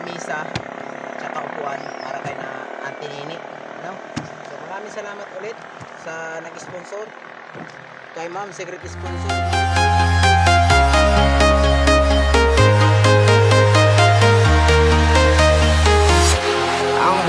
lamisa, tsaka upuan para kay na Auntie Nini. No? So maraming salamat ulit sa nag-sponsor. Kay Ma'am, secret sponsor.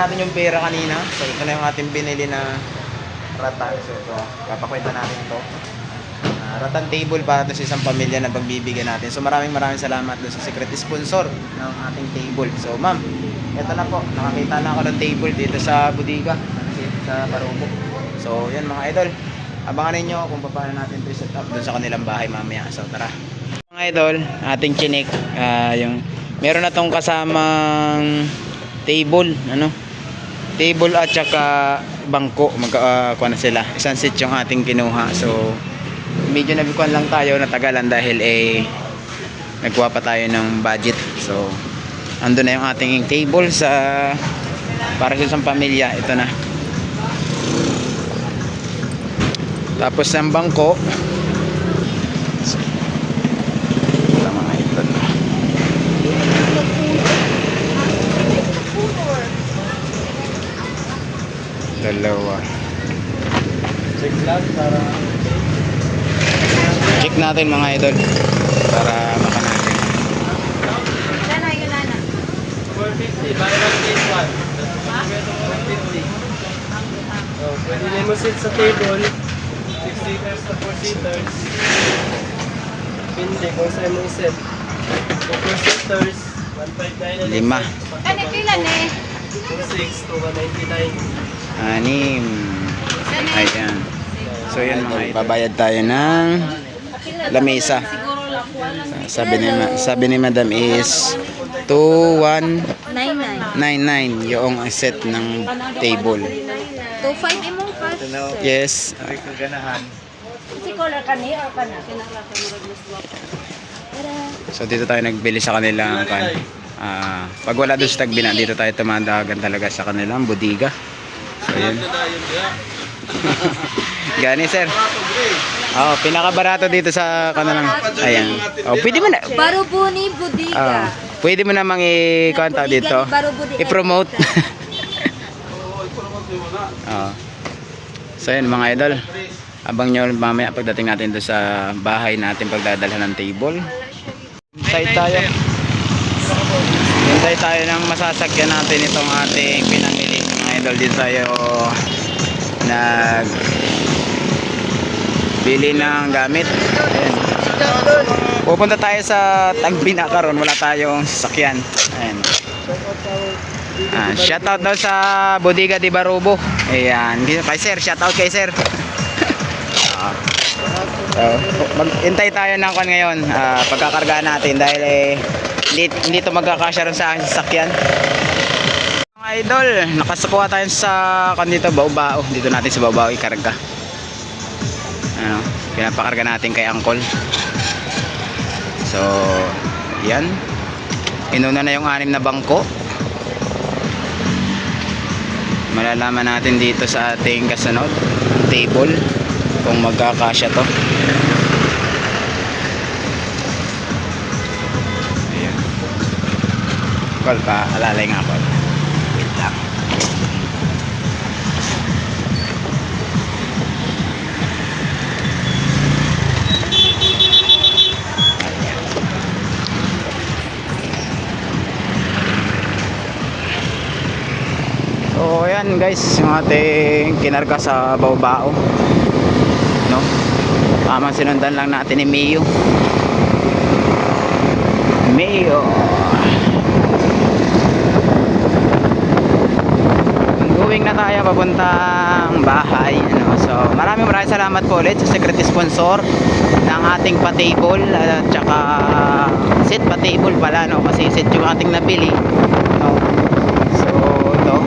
Natin yung pera kanina. So ito na yung ating binili na ratan. So ito, papakwenta natin ito. Ah, ratan table para ito sa isang pamilya na pagbibigyan natin. So maraming maraming salamat doon sa secret sponsor ng ating table. So ma'am, ito na po. Nakakita na ako ng table dito sa Budiga. Sa Barubo. So yan mga idol. Abangan ninyo kung paano natin ito set up doon sa kanilang bahay mamaya. So tara. Mga idol, ating chinik, ah, yung meron na tong kasamang table, ano? Table at saka bangko, magka uh, na sila. Isang set yung ating kinuha. So medyo nabikuan lang tayo natagalan dahil eh nagkuha pa tayo ng budget. So ando na yung ating table sa para sa isang pamilya. Ito na. Tapos ang bangko, Dalawa. Check lang para Check natin mga idol para maka natin. Lana, yun Lana. 450, buy one get one. 450. Oh, pwede din mo sit sa table. 6 seaters to 4 seaters. Pindi kung saan mo set. Kung 4 seaters, 159 Lima. Kani pilan eh. Kung 6 to 199. Anim. Ayan. So yan mga idol. Babayad tayo ng lamesa. Sabi ni, ma- sabi ni madam is 2199 99. yung set ng table. 25 imong first. Yes. So dito tayo nagbili sa kanilang kan. Ah, pag wala doon sa Tagbina, dito tayo tumadagan talaga sa kanilang bodega. So yun. Gani sir. Oh, pinakabarato dito sa kanilang. Ayan. Oh, pwede mo na. Barubuni Budiga. Ah, pwede mo namang i-contact dito. I-promote. Ah. So yun mga idol. Abang nyo mamaya pagdating natin doon sa bahay natin pagdadalhan ng table. Hintay tayo. Hintay tayo ng masasakyan natin itong ating pinamili. Idol din tayo nag bili ng gamit. Ayan. Pupunta tayo sa Tagbina karon wala tayong sasakyan. Ayan. Ah, shout out daw sa Bodega de Barubo. Ayan, kay sir, shout out kay sir. Ah. so, mag-intay tayo ng kon ngayon. Ah, pagkakargaan natin dahil eh hindi, hindi to magkakasya rin sa sasakyan. Idol, nakasakuha tayo sa kon dito Baobao. Dito natin sa Baobao ikarga. Ano, pinapakarga natin kay Angkol. So, yan. Inuna na yung anim na bangko. Malalaman natin dito sa ating kasunod table kung magkakasya to. Ayan. Call pa, nga ako. So ayan guys, yung ating kinarga sa Baobao. No? Tama sinundan lang natin ni Mio. Mio. Going na tayo papuntang bahay. Ano? So maraming maraming salamat po ulit sa secret sponsor ng ating pa-table at saka set pa table pala no kasi set yung ating nabili no so ito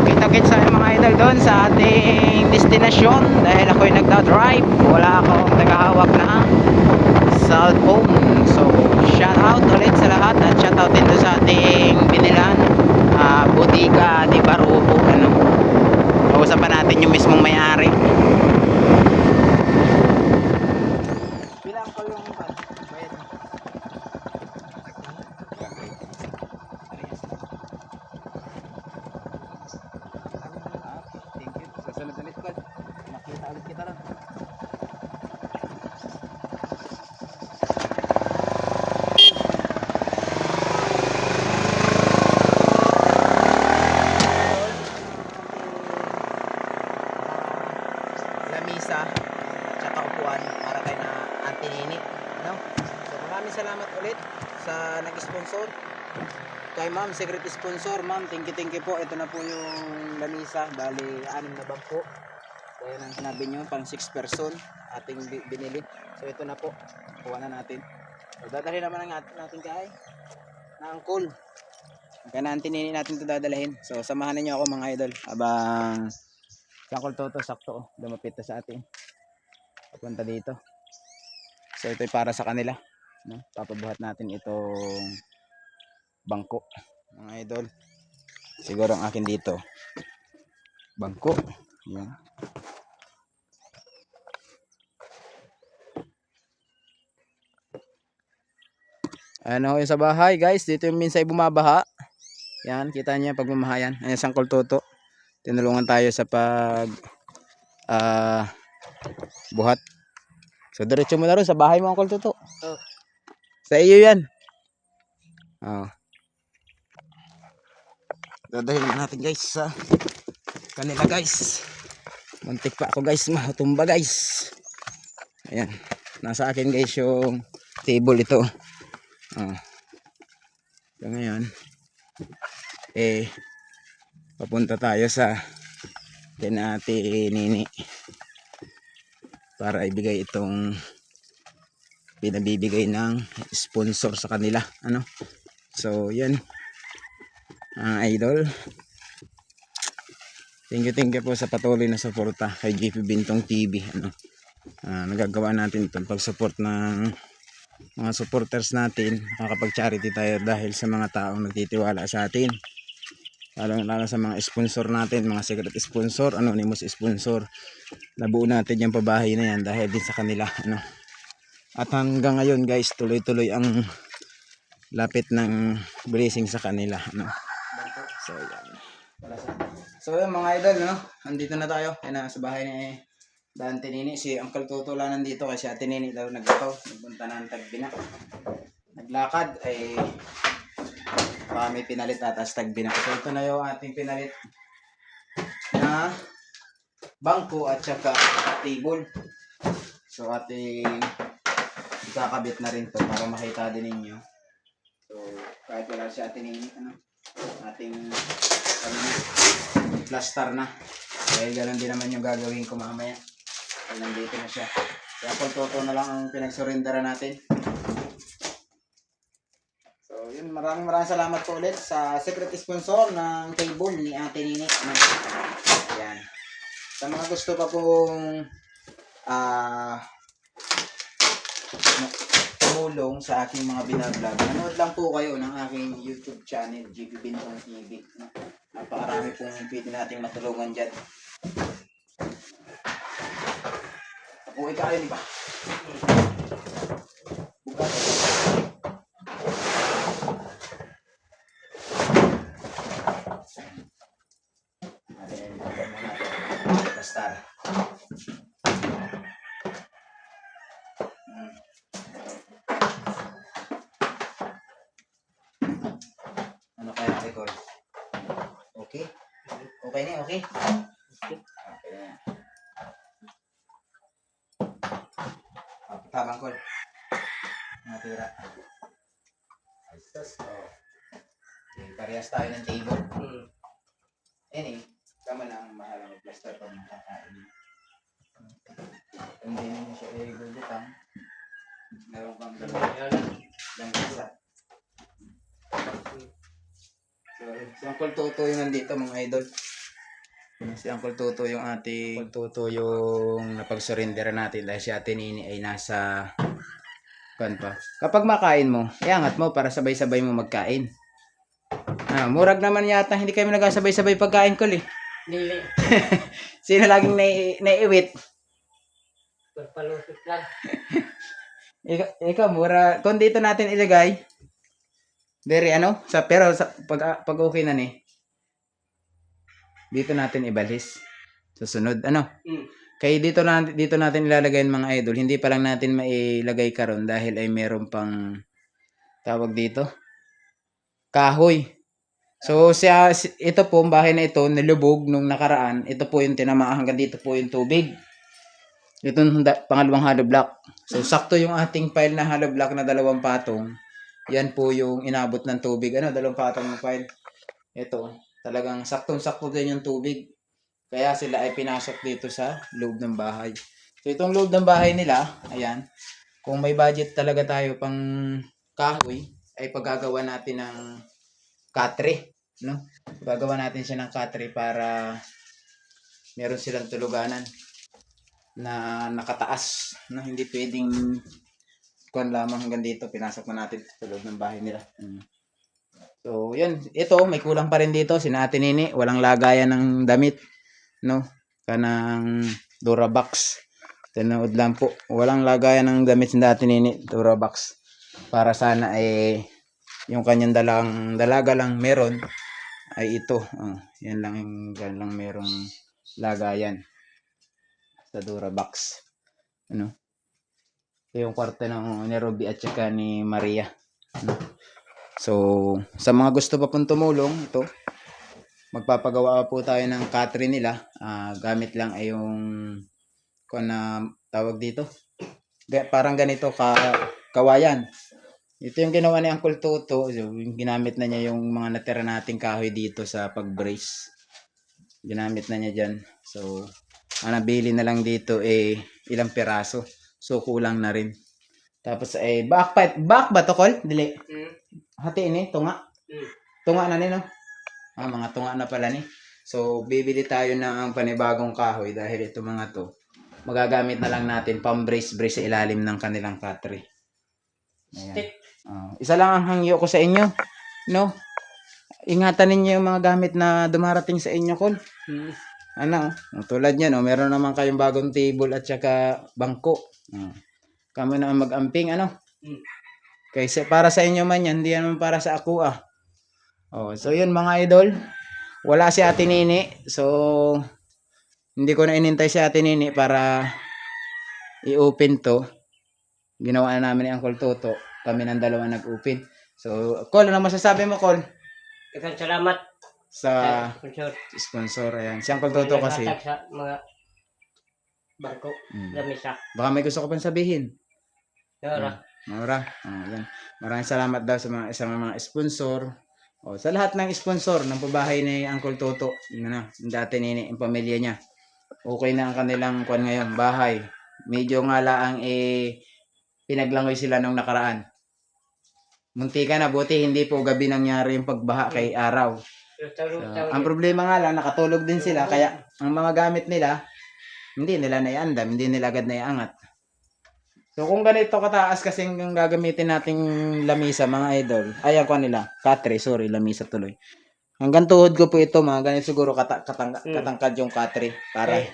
Okay, takit sa mga idol doon sa ating destinasyon dahil ako'y nagda-drive. Wala akong tagahawak na cellphone. So, shout out ulit sa lahat at shout out din sa ating binilan. ah Botiga di Barubo. Ano? Pausapan natin yung mismong may-ari. Bilang ko yung bayad mo. Thank you. Susunod ulit ko. Makita ulit kita lang. Lamisa tsaka upuan para kay na Auntie Nini. No? so maraming salamat ulit sa nag-sponsor. Kay ma'am secret sponsor. Ma'am thank you thank you po. Ito na po yung lamisa. Bali anim na bangko kaya nang sinabi nyo pang 6 person ating bi- binili. So ito na po. Kuha na natin. So dadalhin naman ang atin natin kay na angkol kaya na Auntie Nini natin ito dadalhin so samahan niyo ako mga idol. Abang Uncle Toto, sakto. oh. Lumapit na sa atin. Papunta dito. So, ito para sa kanila. No? Papabuhat natin itong bangko. Mga idol. Siguro ang akin dito. Bangko. Yan. Ano yung sa bahay guys, dito yung minsay bumabaha. Yan, kita niyo yung pagmamahayan. Ayan, Sangkol Toto tinulungan tayo sa pag ah buhat. So diretso mo na rin sa bahay mo Uncle Tuto. Oh. Sa iyo 'yan. Oh. Dadahin na natin guys sa kanila guys. Muntik pa ako guys, matumba guys. Ayan. Nasa akin guys yung table ito. Oh. So ngayon eh papunta tayo sa kinati nini para ibigay itong pinabibigay ng sponsor sa kanila. Ano? So yan. Ang idol. Thank you thank you po sa patuloy na suporta kay GP Bintong TV ano? Ah, nagagawa natin itong pag-support ng mga supporters natin. Makakapag charity tayo dahil sa mga taong nagtitiwala sa atin lalo, lalo sa mga sponsor natin, mga secret sponsor, anonymous sponsor. Nabuo natin yung pabahay na yan dahil din sa kanila. Ano. At hanggang ngayon guys, tuloy-tuloy ang lapit ng blessing sa kanila. Ano. So yan. So yun mga idol, no? andito na tayo. Yan na, sa bahay ni Dante Nini. Si Uncle Toto lang nandito kasi Ate Nini daw nagkato. Nagpunta na ng tagbina. Naglakad ay kami pinalit at hashtag binak. So ito na yung ating pinalit na bangko at saka table. So ating ikakabit na rin to para makita din ninyo. So kahit wala si ating ano, ating na, plaster na. Dahil ganun din naman yung gagawin ko mamaya. Dahil nandito na siya. Kaya kung toto na lang ang pinagsurrendera natin. So, yun, maraming maraming salamat po ulit sa secret sponsor ng table ni Ate Nini. Ano? Yan. Sa mga gusto pa pong ah tumulong sa aking mga binablog, nanood lang po kayo ng aking YouTube channel, GB Bintong TV. Napakarami pong pwede nating matulungan dyan. Ka kayo, di ba? Bukas. Ayan, lagyan mo natin. Pastar. Hmm. Ano kaya record? Okay? Okay okay? Ah, Tabang ko. Natira. Ayos. Oh. Okay, parehas tayo ng table. Hmm. Any, tama na ang mahal ang plaster pag makakain. Hindi naman siya i-gulutang. Meron kang dalawa. Lang isa. So, Toto yung nandito mga idol. Si Uncle Toto yung ating Uncle Toto yung napag-surrender natin dahil si Ate Nini ay nasa kan pa. Kapag makain mo, iangat mo para sabay-sabay mo magkain. Ah, murag naman yata hindi kami nagasabay-sabay pagkain ko eh. Dili. Sino laging nai naiiwit? Pagpalusot lang. Ikaw, ikaw mura. Kung dito natin ilagay, very ano, sa, pero sa, pag, pag okay na ni, dito natin ibalis. Susunod, ano? Mm. Kaya dito na dito natin ilalagay mga idol. Hindi pa lang natin mailagay karon dahil ay meron pang tawag dito kahoy. So siya si- ito po ang bahay na ito nilubog nung nakaraan. Ito po yung tinamaan hanggang dito po yung tubig. Ito yung pangalawang hollow block. So sakto yung ating pile na hollow block na dalawang patong. Yan po yung inabot ng tubig. Ano, dalawang patong ng pile. Ito, talagang saktong-sakto din yung tubig. Kaya sila ay pinasok dito sa loob ng bahay. So itong loob ng bahay nila, ayan, kung may budget talaga tayo pang kahoy, ay paggagawa natin ng katre, no? Gagawa natin siya ng katre para meron silang tuluganan na nakataas, no? Hindi pwedeng kuan lamang hanggang dito, pinasok na natin sa loob ng bahay nila. Mm. So, yun. Ito, may kulang pa rin dito. Sina Ate Nini, walang lagayan ng damit no? Kanang Durabox tinood lang po. Walang lagayan ng damit sa dati nini Durabox para sana ay yung kanyang dalang dalaga lang meron ay ito. Oh, yan lang yung yan lang merong lagayan sa Durabox ano? Ito yung kwarto ng ni Ruby at saka ni Maria. Ano? So sa mga gusto pa pong tumulong ito magpapagawa po tayo ng katre nila. Ah, gamit lang ay yung kung na tawag dito. Parang ganito ka kawayan. Ito yung ginawa ni Uncle Toto. So, yung ginamit na niya yung mga natira nating kahoy dito sa pag-brace. Ginamit na niya dyan. So, ang nabili na lang dito eh ilang piraso. So, kulang na rin. Tapos eh, back back ba to, Col? Dili. Mm. Hatiin eh, tunga. Mm. Tunga na nino. Ah, mga tunga na pala ni. So, bibili tayo ng panibagong kahoy dahil ito mga to. Magagamit na lang natin pang-brace-brace sa ilalim ng kanilang katre. Ayan. Stick. Ah, isa lang ang hangyo ko sa inyo. No? Ingatan ninyo yung mga gamit na dumarating sa inyo, Kol. Mm. Ano? oh, tulad yan, oh, meron naman kayong bagong table at saka bangko. Oh. Kami na ang mag-amping, ano? Mm. Kaysa para sa inyo man yan, hindi naman para sa ako ah. Oh, so yun mga idol. Wala si Ate Nini. So hindi ko na inintay si Ate Nini para i-open to. Ginawa na namin ni Uncle Toto. Kami ng dalawa nag-open. So, Col, ano masasabi mo, Col? Daghang salamat Sa sponsor. sponsor, ayan. Si Uncle Toto kasi. Sa mga bangko, Mm. lamisa. Baka may gusto ko pang sabihin. Yara. Maura. Oh, yan. Maraming salamat daw sa mga sa mga sponsor. Oh, sa lahat ng sponsor ng pabahay ni Uncle Toto, yun na, dati ni yung pamilya niya. Okay na ang kanilang kwan ngayon, bahay. Medyo nga laang eh pinaglangoy sila nung nakaraan. Munti ka na, buti hindi po gabi nangyari yung pagbaha kay araw. So, ang problema nga lang, nakatulog din sila, kaya ang mga gamit nila, hindi nila naiandam, hindi nila agad naiangat. So kung ganito kataas kasi yung gagamitin nating lamisa mga idol, ay ako nila, katre, sorry, lamisa tuloy. Hanggang tuhod ko po ito, mga ganito siguro kata, katang, Mm. katangkad yung katre. Para, Eh,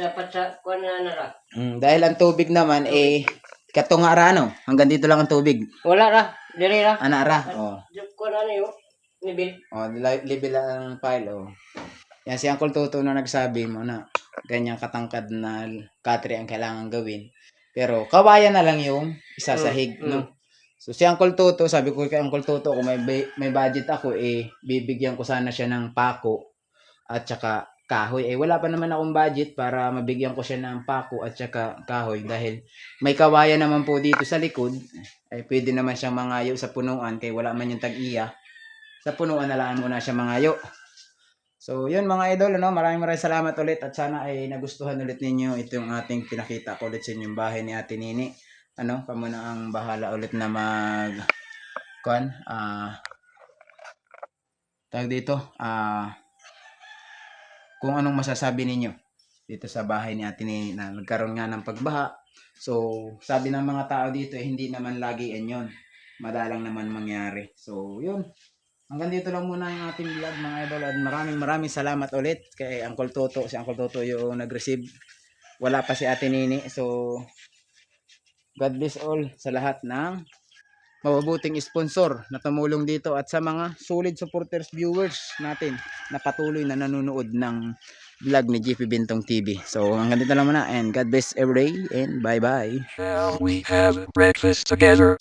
dapat sa kuan na nara. Mm, dahil ang tubig naman, eh, katunga ra, no? Hanggang dito lang ang tubig. Wala ra, diri ra. Ana ra, oh. Kuan na niyo. Nibil. Oh, li- libil ang file, oh. Yan si Uncle Toto na nagsabi mo na ganyang katangkad na katre ang kailangan gawin. Pero kawayan na lang yung isasahig, Mm, no? So si Uncle Toto, sabi ko kay Uncle Toto, kung may, may budget ako, eh, bibigyan ko sana siya ng pako at saka kahoy. Eh, wala pa naman akong budget para mabigyan ko siya ng pako at saka kahoy dahil may kawayan naman po dito sa likod. Eh, pwede naman siyang mangayo sa punuan kay wala man yung tag-iya. Sa punuan na lang muna siya mangayo. So, yun mga idol, ano, maraming maraming salamat ulit at sana ay nagustuhan ulit ninyo itong ating pinakita ko ulit sa inyong bahay ni Ate Nini. Ano, kamo na ang bahala ulit na mag kuan, ah tawag dito, ah kung anong masasabi ninyo dito sa bahay ni Ate Nini na nagkaroon nga ng pagbaha. So, sabi ng mga tao dito, eh, hindi naman lagi yan yun. Madalang naman mangyari. So, yun. Hanggang dito lang muna yung ating vlog mga idol. At maraming maraming salamat ulit kay Uncle Toto. Si Uncle Toto yung nag-receive. Wala pa si Ate Nini. So, God bless all sa lahat ng mabubuting sponsor na tumulong dito at sa mga solid supporters viewers natin na patuloy na nanonood ng vlog ni GP Bintong TV. So hanggang dito lang muna and God bless every day and bye bye. We have breakfast together?